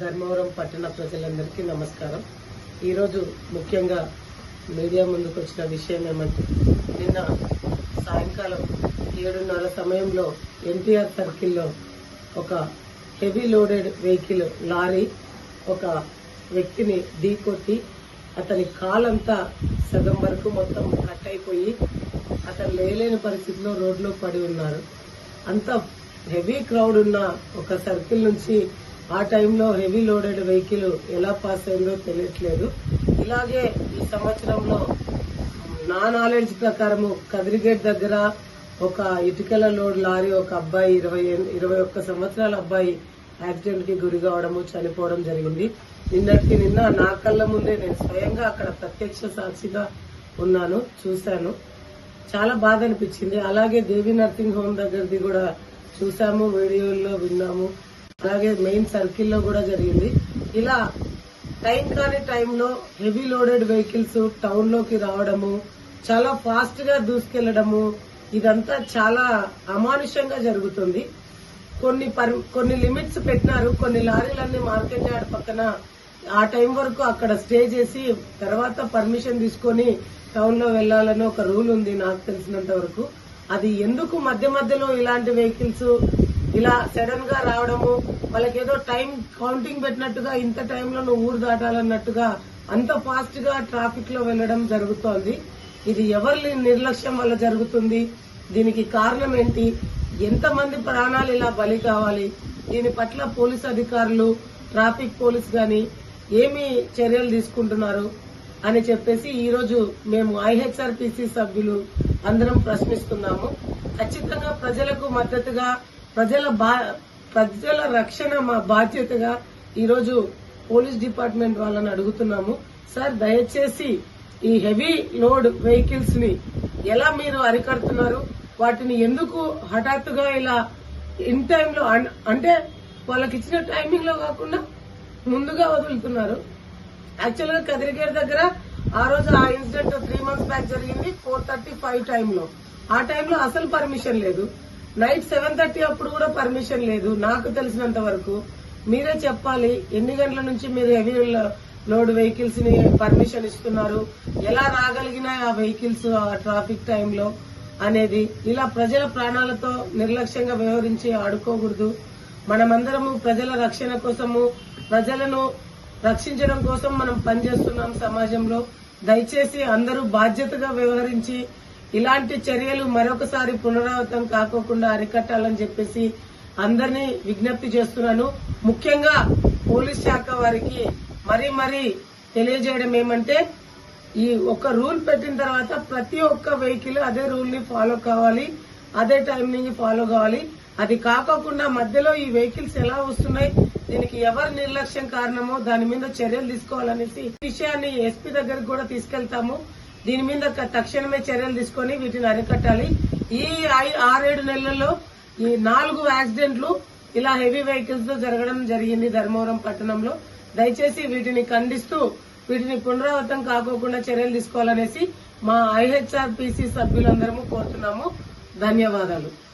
ధర్మవరం పట్టణ ప్రజలందరికీ నమస్కారం. ఈరోజు ముఖ్యంగా మీడియా ముందుకు వచ్చిన విషయం ఏమంటే నిన్న సాయంకాలం ఏడున్నర సమయంలో ఎన్టీఆర్ సర్కిల్లో ఒక హెవీ లోడెడ్ వెహికల్ లారీ ఒక వ్యక్తిని ఢీకొట్టి అతని కాలంతా సగం వరకు మొత్తం కట్ అయిపోయి అతను లేలేని పరిస్థితిలో రోడ్లో పడి ఉన్నారు. అంత హెవీ క్రౌడ్ ఉన్న ఒక సర్కిల్ నుంచి ఆ టైంలో హెవీ లోడెడ్ వెహికల్ ఎలా పాస్ అయిందో తెలియట్లేదు. ఇలాగే ఈ సంవత్సరంలో నా నాలెడ్జ్ ప్రకారము కదిరిగేట్ దగ్గర ఒక ఇటుకల లోడ్ లారీ ఒక అబ్బాయి ఇరవై ఇరవై ఒక్క సంవత్సరాల అబ్బాయి యాక్సిడెంట్కి గురి కావడము చనిపోవడం జరిగింది. నిన్నటికి నిన్న నా కళ్ళ ముందే నేను స్వయంగా అక్కడ ప్రత్యక్ష సాక్షిగా ఉన్నాను చూశాను. చాలా బాధ అనిపించింది. అలాగే దేవి నర్సింగ్ హోమ్ దగ్గరది కూడా చూసాము వీడియోల్లో విన్నాము. అలాగే మెయిన్ సర్కిల్లో కూడా జరిగింది. ఇలా టైం కాని టైంలో హెవీ లోడెడ్ వెహికల్స్ టౌన్లోకి రావడము చాలా ఫాస్ట్గా దూసుకెళ్ళడము ఇదంతా చాలా అమానుషంగా జరుగుతుంది. కొన్ని పర్- కొన్ని లిమిట్స్ పెట్టినారు. కొన్ని లారీలన్నీ మార్కెట్ యార్డ్ పక్కన ఆ టైం వరకు అక్కడ స్టే చేసి తర్వాత పర్మిషన్ తీసుకొని టౌన్లో వెళ్ళాలని ఒక రూల్ ఉంది నాకు తెలిసినంత వరకు. అది ఎందుకు మధ్య మధ్యలో ఇలాంటి వెహికల్స్ ఇలా సడన్గా రావడము వాళ్ళకి ఏదో టైం కౌంటింగ్ పెట్టినట్టుగా ఇంత టైంలో నువ్వు ఊరు దాటాలన్నట్టుగా అంత ఫాస్ట్గా ట్రాఫిక్లో వెళ్ళడం జరుగుతోంది. ఇది ఎవరి నిర్లక్ష్యం వల్ల జరుగుతుంది? దీనికి కారణం ఏంటి? ఎంతమంది ప్రాణాలు ఇలా బలి కావాలి? దీని పట్ల పోలీస్ అధికారులు ట్రాఫిక్ పోలీస్ గాని ఏమి చర్యలు తీసుకుంటున్నారు? అని చెప్పేసి ఈ రోజు మేము ఐహెచ్ఆర్పిసి సభ్యులు అందరం ప్రశ్నిస్తున్నాము. ఖచ్చితంగా ప్రజలకు మద్దతుగా ప్రజల బా ప్రజల రక్షణ మా బాధ్యతగా ఈరోజు పోలీస్ డిపార్ట్మెంట్ వాళ్ళని అడుగుతున్నాము. సార్ దయచేసి ఈ హెవీ లోడ్ వెహికల్స్ని ఎలా మీరు అరికడుతున్నారు? వాటిని ఎందుకు హఠాత్తుగా ఇలా ఇన్ టైంలో అంటే వాళ్ళకి ఇచ్చిన టైమింగ్లో కాకుండా ముందుగా వదులుతున్నారు? యాక్చువల్గా కదిరిగేర్ దగ్గర ఆ రోజు ఆ ఇన్సిడెంట్ త్రీ మంత్స్ బ్యాక్ జరిగింది ఫోర్ థర్టీ ఫైవ్ టైంలో. ఆ టైంలో అసలు పర్మిషన్ లేదు. నైట్ సెవెన్ థర్టీ అప్పుడు కూడా పర్మిషన్ లేదు. నాకు తెలిసినంత వరకు మీరే చెప్పాలి ఎన్ని గంటల నుంచి మీరు హెవీ లోడ్ వెహికల్స్ని పర్మిషన్ ఇస్తున్నారు ఎలా రాగలిగినాయి ఆ వెహికల్స్ ఆ ట్రాఫిక్ టైంలో అనేది ఇలా ప్రజల ప్రాణాలతో నిర్లక్ష్యంగా వ్యవహరించి ఆడుకోకూడదు. మనమందరము ప్రజల రక్షణ కోసము ప్రజలను రక్షించడం కోసం మనం పనిచేస్తున్నాం సమాజంలో. దయచేసి అందరూ బాధ్యతగా వ్యవహరించి ఇలాంటి చర్యలు మరొకసారి పునరావృతం కాకోకుండా అరికట్టాలని చెప్పేసి అందరినీ విజ్ఞప్తి చేస్తున్నాను. ముఖ్యంగా పోలీస్ శాఖ వారికి మరీ మరీ తెలియజేయడం ఏమంటే ఈ ఒక రూల్ పెట్టిన తర్వాత ప్రతి ఒక్క వెహికల్ అదే రూల్ని ఫాలో కావాలి అదే టైమింగ్ ఫాలో కావాలి. అది కాకోకుండా మధ్యలో ఈ వెహికల్స్ ఎలా వస్తున్నాయి దీనికి ఎవరి నిర్లక్ష్యం కారణమో దాని మీద చర్యలు తీసుకోవాలనేసి ఈ విషయాన్ని ఎస్పీ దగ్గరకు కూడా తీసుకెళ్తాము. దీని మీద తక్షణమే చర్యలు తీసుకొని వీటిని అరికట్టాలి. ఈ ఐ- ఆరేడు నెలల్లో ఈ నాలుగు యాక్సిడెంట్లు ఇలా హెవీ వెహికల్స్తో జరగడం జరిగింది ధర్మవరం పట్టణంలో. దయచేసి వీటిని ఖండిస్తూ వీటిని పునరావృతం కాకోకుండా చర్యలు తీసుకోవాలనేసి మా ఐహెచ్ఆర్పిసి సభ్యులందరము కోరుతున్నాము. ధన్యవాదాలు.